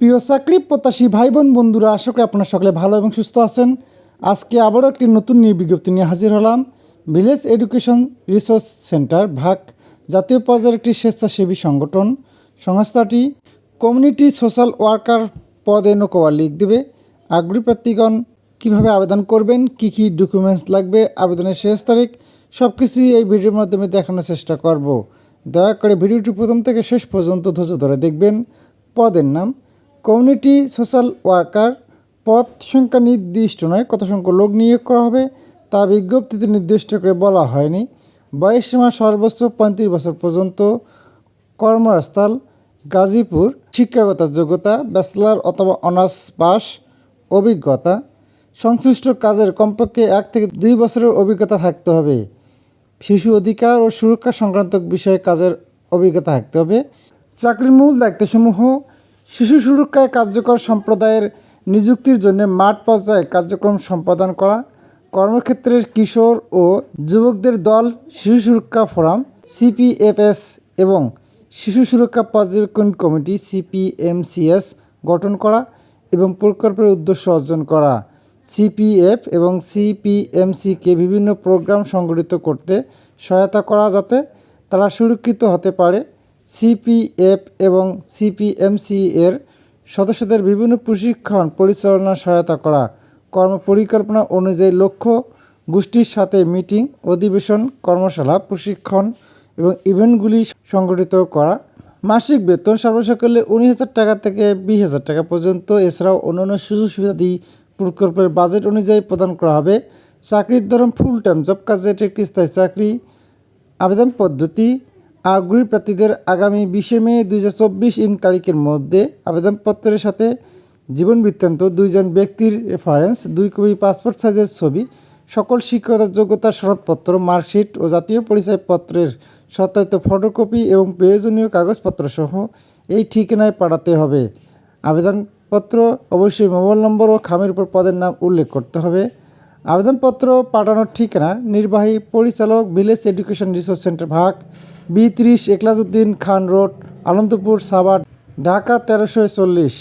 প্রিয় চাকরি প্রত্যাশী ভাই বোন বন্ধুরা, আশা করি আপনারা সকলে ভালো এবং সুস্থ আছেন। আজকে আবারও একটি নতুন নিয়ে বিজ্ঞপ্তি নিয়ে হাজির হলাম। ভিলেজ এডুকেশন রিসোর্স সেন্টার, ভাগ, জাতীয় পর্যায়ের একটি স্বেচ্ছাসেবী সংগঠন। সংস্থাটি কমিউনিটি সোশ্যাল ওয়ার্কার পদে নৌকোয়া লিখ দেবে। আগ্রহী প্রার্থীগণ কীভাবে আবেদন করবেন, কী কী ডকুমেন্টস লাগবে, আবেদনের শেষ তারিখ সব কিছুই এই ভিডিওর মাধ্যমে দেখানোর চেষ্টা করব। দয়া করে ভিডিওটি প্রথম থেকে শেষ পর্যন্ত ধৈর্য ধরে দেখবেন। পদের নাম কমিউনিটি সোশ্যাল ওয়ার্কার পদ সংখ্যা নির্দিষ্ট নয়, কত সংখ্যক লোক নিয়োগ করা হবে তা বিজ্ঞপ্তিতে নির্দিষ্ট করে বলা হয়নি। বয়স সীমা সর্বোচ্চ পঁয়ত্রিশ বছর পর্যন্ত। কর্মস্থল গাজীপুর, শিক্ষাগত যোগ্যতা, ব্যাচেলার অথবা অনার্স পাস, অভিজ্ঞতা। সংশ্লিষ্ট কাজের কমপক্ষে এক থেকে দুই বছরের অভিজ্ঞতা থাকতে হবে। শিশু অধিকার ও সুরক্ষা সংক্রান্ত বিষয়ে কাজের অভিজ্ঞতা থাকতে হবে। চাকরির মূল দায়িত্বসমূহ শিশু সুরক্ষায় কার্যকর সম্প্রদায়ের নিযুক্তির জন্য মাঠ পর্যায়ে কার্যক্রম সম্পাদন করা, কর্মক্ষেত্রের কিশোর ও যুবকদের দল, শিশু সুরক্ষা ফোরাম, সিপিএফএস এবং শিশু সুরক্ষা পর্যবেক্ষণ কমিটি, সিপিএমসিএস গঠন করা এবং প্রকল্পের উদ্দেশ্য অর্জন করা। সিপিএফ এবং সিপিএমসিকে বিভিন্ন প্রোগ্রাম সংগঠিত করতে সহায়তা করা যাতে তারা সুরক্ষিত হতে পারে সিপিএফ এবং সিপিএমসি এর সদস্যদের বিভিন্ন প্রশিক্ষণ, পরিচালনা, সহায়তা করা। কর্ম পরিকল্পনা অনুযায়ী লক্ষ্য, গোষ্ঠীর সাথে মিটিং, অধিবেশন, কর্মশালা, প্রশিক্ষণ এবং ইভেন্টগুলি সংগঠিত করা। মাসিক বেতন সর্বসকলে উনিশ হাজার টাকা থেকে বিশ হাজার টাকা পর্যন্ত। এছাড়াও অন্যান্য সুযোগ সুবিধাদি প্রকল্পের বাজেট অনুযায়ী প্রদান করা হবে। চাকরির ধরন ফুল টাইম জব কাজে এটি একটি স্থায়ী চাকরি, আবেদন পদ্ধতি আগ্রহী প্রার্থীদের আগামী বিশে মে দুই হাজার চব্বিশ ইং তারিখের মধ্যে আবেদনপত্রের সাথে জীবন বৃত্তান্ত, দুইজন ব্যক্তির রেফারেন্স দুই কপি পাসপোর্ট সাইজের ছবি, সকল শিক্ষকতার যোগ্যতা সনদপত্র, মার্কশিট ও জাতীয় পরিচয়পত্রের সত্যায়িত ফটোকপি এবং প্রয়োজনীয় কাগজপত্র সহ এই ঠিকানায় পাঠাতে হবে। আবেদনপত্র অবশ্যই মোবাইল নম্বর ও খামের উপর পদের নাম উল্লেখ করতে হবে। আবেদনপত্র পাঠানোর ঠিকানা নির্বাহী পরিচালক, ভিলেজ এডুকেশন রিসোর্স সেন্টার, ভাগ বি ত্রিশ একলাজউদ্দিন খান রোড আনন্দপুর সাভার ঢাকা তেরোশো চল্লিশ।